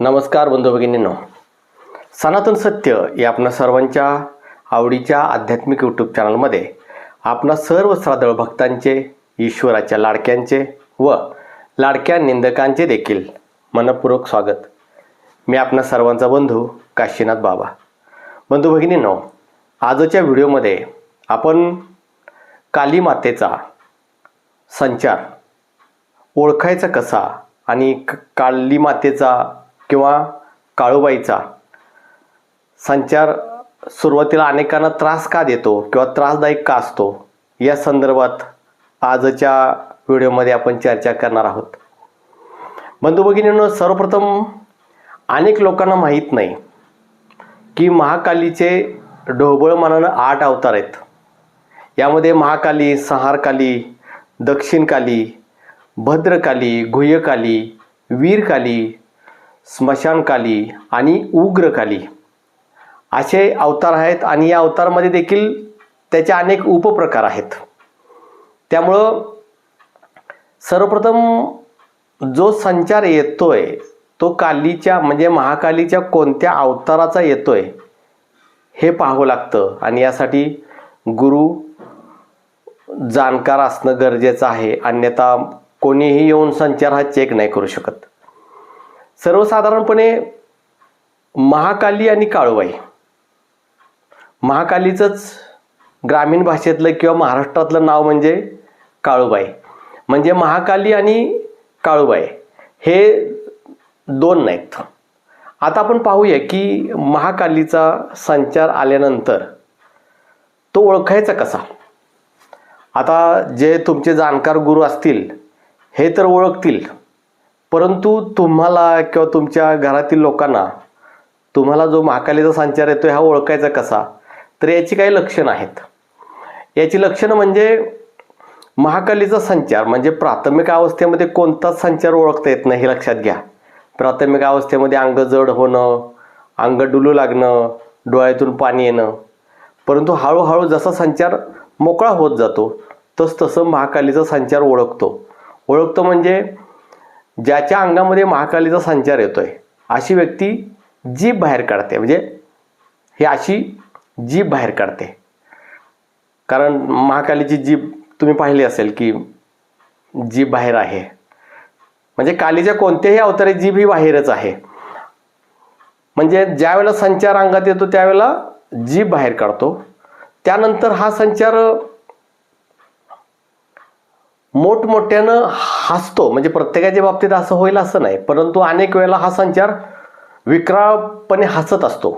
नमस्कार बंधू भगिनींनो. सनातन सत्य या आपणा सर्वांच्या आवडीच्या आध्यात्मिक यूट्यूब चॅनलमध्ये आपणा सर्व श्राद्धळ भक्तांचे ईश्वराच्या लाडक्यांचे व लाडक्या निंदकांचे देखील मनपूर्वक स्वागत. मी आपणा सर्वांचा बंधू काशीनाथ बाबा. बंधू भगिनींनो आजच्या व्हिडिओमध्ये आपण काली मातेचा संचार ओळखायचा कसा आणि क- काली मातेचा किंवा काळूबाईचा. संचार सुरुवातीला अनेकांना त्रास का देतो किंवा त्रासदायक का असतो? या संदर्भात आजच्या व्हिडिओमध्ये आपण चर्चा करणार आहोत. बंधू भगिनींनो सर्वप्रथम अनेक लोकांना माहीत नाही की महाकालीचे ढोबळ मनानं आठ अवतार आहेत. यामध्ये महाकाली संहारकाली दक्षिणकाली भद्रकाली गुह्यकाली वीरकाली स्मशानकाली आणि उग्रकाली. असे अवतार आहेत आणि या अवतारामध्ये देखील त्याचे अनेक उपप्रकार आहेत. त्यामुळं सर्वप्रथम जो संचार येतोय तो कालीच्या म्हणजे महाकालीच्या कोणत्या अवताराचा येतोय हे पाहावं लागतं. आणि यासाठी गुरु जाणकार असणं गरजेचं आहे. अन्यथा कोणीही येऊन संचार हा चेक नाही करू शकत. सर्वसाधारणपणे महाकाली आणि काळूबाई महाकालीचंच ग्रामीण भाषेतलं किंवा महाराष्ट्रातलं नाव म्हणजे काळूबाई. म्हणजे महाकाली आणि काळूबाई हे दोन नाहीत. आता आपण पाहूया की महाकालीचा संचार आल्यानंतर तो ओळखायचा कसा? आता जे तुमचे जाणकार गुरु असतील हे तर ओळखतील. परंतु तुम्हाला किंवा तुमच्या घरातील लोकांना तुम्हाला जो महाकालीचा संचार येतो हा ओळखायचा कसा? तर याची काही लक्षणं आहेत. याची लक्षणं म्हणजे महाकालीचा संचार म्हणजे प्राथमिक अवस्थेमध्ये कोणताच संचार ओळखता येत नाही हे लक्षात घ्या. प्राथमिक अवस्थेमध्ये अंग जड होणं अंग डुलू लागणं डोळ्यातून पाणी येणं. परंतु हळूहळू जसा संचार मोकळा होत जातो तस तसं महाकालीचा संचार ओळखतो. ओळखतो म्हणजे ज्याच्या अंगामध्ये महाकालीचा संचार येतोय अशी व्यक्ती जीभ बाहेर काढते. म्हणजे ही अशी जीभ बाहेर काढते. कारण महाकालीची जीभ तुम्ही पाहिली असेल की जीभ बाहेर आहे. म्हणजे कालीच्या कोणत्याही अवतारी जीभ ही बाहेरच आहे. म्हणजे ज्यावेळेला संचार अंगात येतो त्यावेळेला जीभ बाहेर काढतो. त्यानंतर हा संचार मोठमोठ्यानं हसतो. म्हणजे प्रत्येकाच्या बाबतीत असं होईल असं नाही. परंतु अनेक वेळेला हा संचार विक्राळपणे हसत असतो.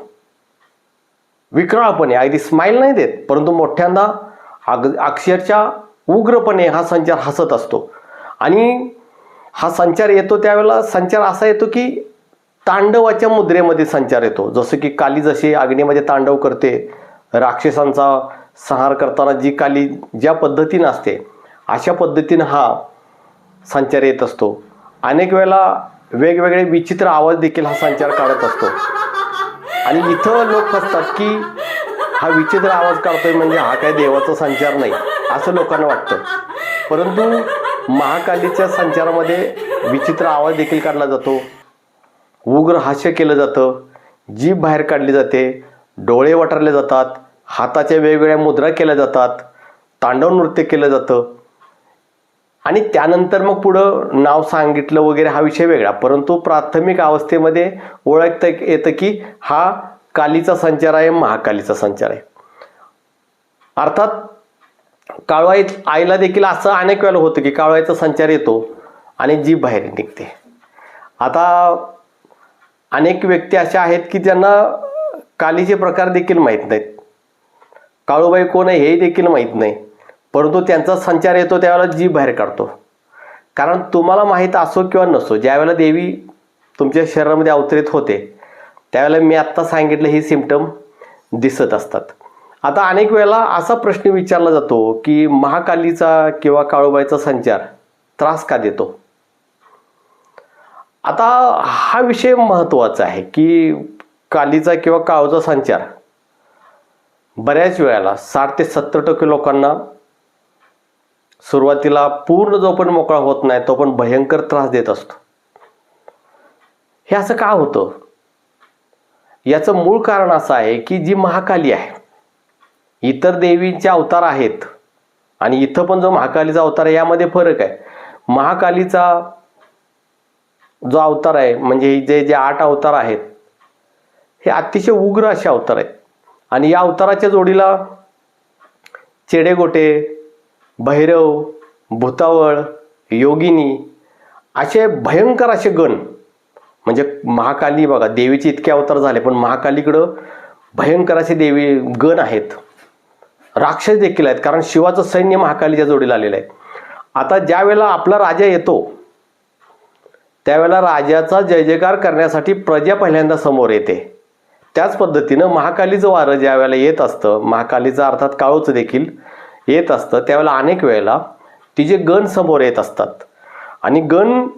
विक्राळपणे. अगदी स्माईल नाही देत परंतु मोठ्यांदा अग अक्षरच्या उग्रपणे हा संचार हसत असतो. आणि हा संचार येतो त्यावेळेला संचार असा येतो की तांडवाच्या मुद्रेमध्ये संचार येतो. जसं की काली जशी अग्नीमध्ये तांडव करते राक्षसांचा संहार करताना जी काली ज्या पद्धतीनं असते अशा पद्धतीनं हा संचार येत असतो. अनेक वेळेला वेगवेगळे विचित्र आवाज देखील हा संचार काढत असतो. आणि इथं लोक असतात की हा विचित्र आवाज काढतोय म्हणजे हा काय देवाचा संचार नाही असं लोकांना वाटतं. परंतु महाकालीच्या संचारामध्ये विचित्र आवाज देखील काढला जातो. उग्र हास्य केलं जातं. जीभ बाहेर काढली जाते. डोळे वटारले जातात. हाताच्या वेगवेगळ्या मुद्रा केल्या जातात. तांडव नृत्य केलं जातं. आणि त्यानंतर मग पुढं नाव सांगितलं वगैरे हा विषय वेगळा. परंतु प्राथमिक अवस्थेमध्ये ओळखता येतं की हा कालीचा संचार आहे महाकालीचा संचार आहे. अर्थात काळवाई आईला देखील असं अनेक वेळेला होतं की काळवाईचा संचार येतो आणि जीभ बाहेर निघते. आता अनेक व्यक्ती अशा आहेत की ज्यांना कालीचे प्रकार देखील माहीत नाहीत. काळूबाई कोण आहे हे देखील माहीत नाही. परंतु त्यांचा संचार येतो त्यावेळेला जीभ बाहेर काढतो. कारण तुम्हाला माहीत असो किंवा नसो ज्यावेळेला देवी तुमच्या शरीरामध्ये अवतरित होते त्यावेळेला मी आत्ता सांगितलं ही सिमटम दिसत असतात. आता अनेक वेळेला असा प्रश्न विचारला जातो की महाकालीचा किंवा काळूबाईचा संचार त्रास का देतो? आता हा विषय महत्त्वाचा आहे की कालीचा किंवा काळूचा संचार बऱ्याच वेळेला साठ ते सत्तर टक्के लोकांना सुरुवातीला पूर्ण जो पण मोकळा होत नाही तो पण भयंकर त्रास देत असतो. हे असं का होतं? याचं मूळ कारण असं आहे की जी महाकाली आहे इतर देवींचे अवतार आहेत आणि इथं पण जो महाकालीचा अवतार आहे यामध्ये फरक आहे. महाकालीचा जो अवतार आहे म्हणजे हे जे जे आठ अवतार आहेत हे अतिशय उग्र असे अवतार आहेत. आणि या अवताराच्या जोडीला चेडेगोटे भैरव भूतावळ योगिनी असे भयंकर असे गण. म्हणजे महाकाली बघा देवीचे इतके अवतार झाले पण महाकालीकडं भयंकर असे देवी गण आहेत. राक्षस देखील आहेत कारण शिवाचं सैन्य महाकालीच्या जोडीला आलेलं आहे. आता ज्या वेळेला आपला राजा येतो त्यावेळेला राजाचा जय जयकार करण्यासाठी प्रजा पहिल्यांदा समोर येते. त्याच पद्धतीनं महाकालीचं वारं ज्या वेळेला येत असतं महाकालीचं अर्थात काळोचं देखील येत असतं त्यावेळेला अनेक वेळेला तिचे गण समोर येत असतात. आणि गण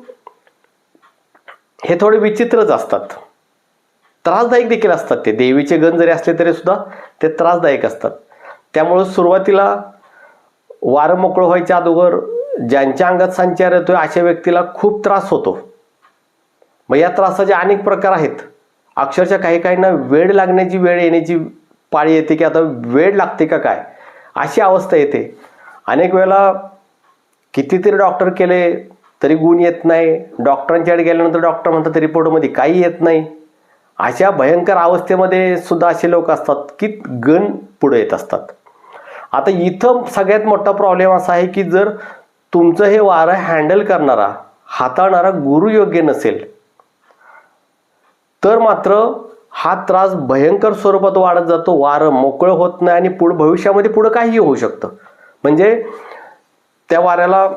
हे थोडे विचित्रच असतात. त्रासदायक देखील असतात ते. देवीचे गण जरी असले तरी सुद्धा ते त्रासदायक असतात. त्यामुळं सुरुवातीला वारं मोकळं व्हायच्या अगोदर ज्यांच्या अंगात संचार येतोय अशा व्यक्तीला खूप त्रास होतो. मग या त्रासाचे अनेक प्रकार आहेत. अक्षरशः काही काहींना वेळ लागण्याची वेळ येण्याची पाळी येते की आता वेळ लागते का काय? अशी अवस्था येते. अनेक वेळेला कितीतरी डॉक्टर केले तरी गुण येत नाही. डॉक्टरांच्याकडे गेल्यानंतर डॉक्टर म्हणतात रिपोर्टमध्ये काही येत नाही. अशा भयंकर अवस्थेमध्ये सुद्धा असे लोक असतात की गण पुढे येत असतात. आता इथं सगळ्यात मोठा प्रॉब्लेम असा आहे की जर तुमचं हे वारं हँडल करणारा हाताळणारा गुरु योग्य नसेल तर मात्र हा त्रास भयंकर स्वरूपात वाढत जातो. वारं मोकळं होत नाही आणि पुढं भविष्यामध्ये पुढं काहीही होऊ शकतं. म्हणजे त्या वाऱ्याला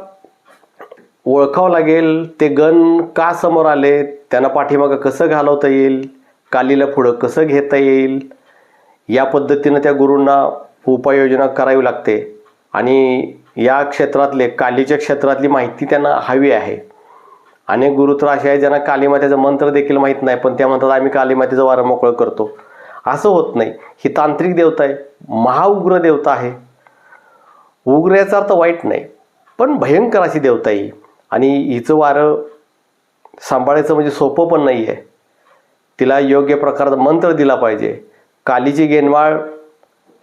ओळखावं लागेल. ते गण का समोर आले? त्यांना पाठीमागं कसं घालवता येईल? कालीला पुढं कसं घेता येईल? या पद्धतीनं त्या गुरूंना उपाययोजना करावी लागते. आणि या क्षेत्रातले कालीच्या क्षेत्रातली माहिती त्यांना हवी आहे. अनेक गुरु तर असे आहेत ज्यांना कालीमातेचं मंत्र देखील माहीत नाही पण त्या म्हणतात आम्ही कालीमातेचं वारं मोकळं करतो. असं होत नाही. ही तांत्रिक देवता आहे महाउग्र देवता आहे. उग्र याचा अर्थ वाईट नाही पण भयंकर अशी देवता आहे ही. आणि हिचं वारं सांभाळायचं म्हणजे सोपं पण नाही आहे. तिला योग्य प्रकारचा मंत्र दिला पाहिजे. कालीची गेनवाळ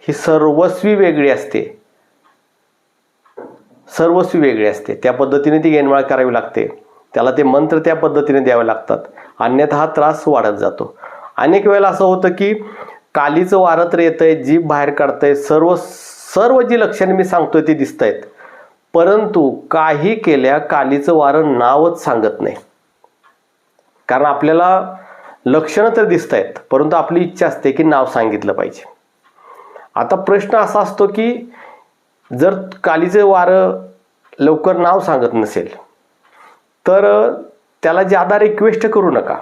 ही सर्वस्वी वेगळी असते. सर्वस्वी वेगळी असते. त्या पद्धतीने ती गेनवाळ करावी लागते. त्याला ते मंत्र त्या पद्धतीने द्यावे लागतात. अन्यथा हा त्रास वाढत जातो. अनेक वेळेला असं होतं की कालीचं वारं तर येतंय जीभ बाहेर काढतंय सर्व सर्व जी लक्षणे मी सांगतोय ती दिसत आहेत परंतु काही केल्या कालीचं वारं नावच सांगत नाही. कारण आपल्याला लक्षणं तर दिसत आहेत परंतु आपली इच्छा असते की नाव सांगितलं पाहिजे. आता प्रश्न असा असतो की जर कालीचं वारं लवकर नाव सांगत नसेल तर त्याला ज्यादा रिक्वेस्ट करू नका.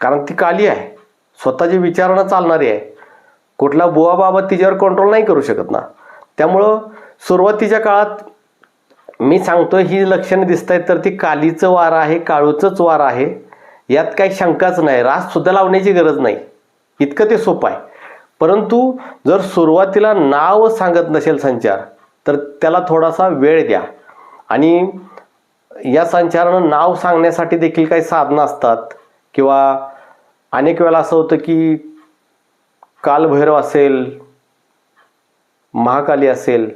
कारण ती काली आहे. स्वतःची विचारणं चालणारी आहे. कुठला बुवाबाबत तिच्यावर कंट्रोल नाही करू शकत ना. त्यामुळं सुरुवातीच्या काळात मी सांगतो ही लक्षणं दिसत आहेत तर ती कालीचं वारं आहे काळूचंच वारं आहे. यात काही शंकाच नाही. राससुद्धा लावण्याची गरज नाही. इतकं ते सोपं आहे. परंतु जर सुरुवातीला नाव सांगत नसेल संचार तर त्याला थोडासा वेळ द्या. आणि या संचारानं नाव सांगण्यासाठी देखील काही साधनं असतात. किंवा अनेक वेळेला असं होतं की कालभैरव असेल महाकाली असेल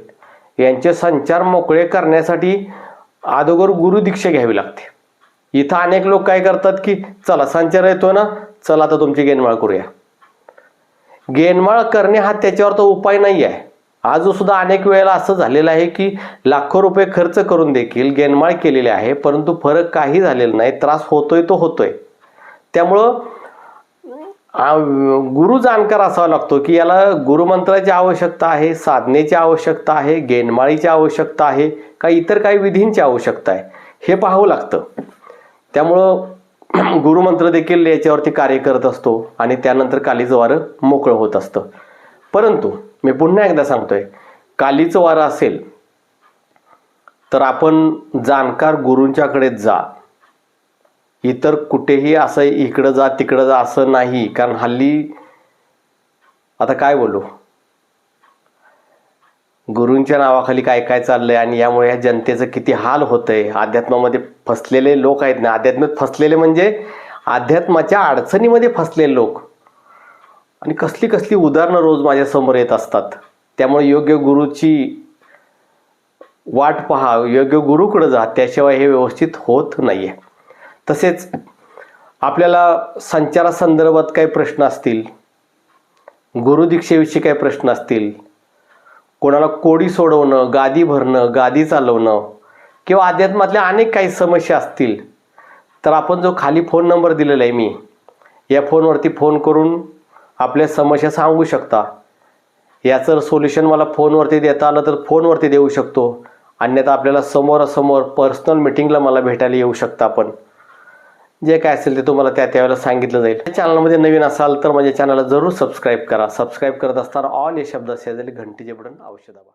यांचे संचार मोकळे करण्यासाठी अगोदर गुरुदीक्षा घ्यावी लागते. इथं अनेक लोक काय करतात की चला संचार येतो ना चला आता तुमची गेनमाळ करूया. गेनमाळ करणे हा त्याच्यावर तो उपाय नाही आहे आज सुद्धा अनेक वेळेला असं झालेलं आहे की लाखो रुपये खर्च करून देखील गेनमाळ केलेली आहे परंतु फरक काही झालेला नाही. त्रास होतोय तो होतोय. त्यामुळं गुरु जाणकार असावा लागतो की याला गुरुमंत्राची आवश्यकता आहे साधनेची आवश्यकता आहे गेनमाळीची आवश्यकता आहे का इतर काही विधींची आवश्यकता आहे. हे पाहावं लागतं. त्यामुळं गुरुमंत्र देखील याच्यावरती कार्य करत असतो आणि त्यानंतर कालीजवारं मोकळं होत असतं. परंतु मी पुन्हा एकदा सांगतोय कालीचं वारं असेल तर आपण जाणकार गुरूंच्याकडे जा. इतर कुठेही असं इकडं जा तिकडं जा असं नाही कारण हल्ली आता काय बोलू? गुरूंच्या नावाखाली काय काय चाललंय आणि यामुळे या जनतेचं किती हाल होतंय? अध्यात्मामध्ये फसलेले लोक आहेत ना? अध्यात्मात फसलेले म्हणजे अध्यात्माच्या अडचणीमध्ये फसलेले लोक. आणि कसली कसली उदाहरणं रोज माझ्यासमोर येत असतात. त्यामुळे योग्य गुरुची वाट पहा योग्य गुरुकडं जा त्याशिवाय हे व्यवस्थित होत नाही आहे तसेच आपल्याला संचारासंदर्भात काही प्रश्न असतील गुरुदीक्षेविषयी काही प्रश्न असतील कोणाला कोडी सोडवणं गादी भरणं गादी चालवणं किंवा अध्यात्मातल्या अनेक काही समस्या असतील तर आपण जो खाली फोन नंबर दिलेला आहे मी या फोनवरती फोन करून आपल्या समस्या सांगू शकता. याचं सोल्युशन मला फोनवरती देता आलं तर फोनवरती देऊ शकतो. अन्यथा आपल्याला समोरासमोर पर्सनल मिटिंगला मला भेटायला येऊ शकता आपण जे काय असेल ते तुम्हाला त्या त्यावेळेला सांगितलं जाईल. चॅनलमध्ये नवीन असाल तर माझ्या चॅनलला जरूर सबस्क्राईब करा. सबस्क्राईब करत असताना ऑल हे शब्द असेल घंटीचे बटन औषध दाबा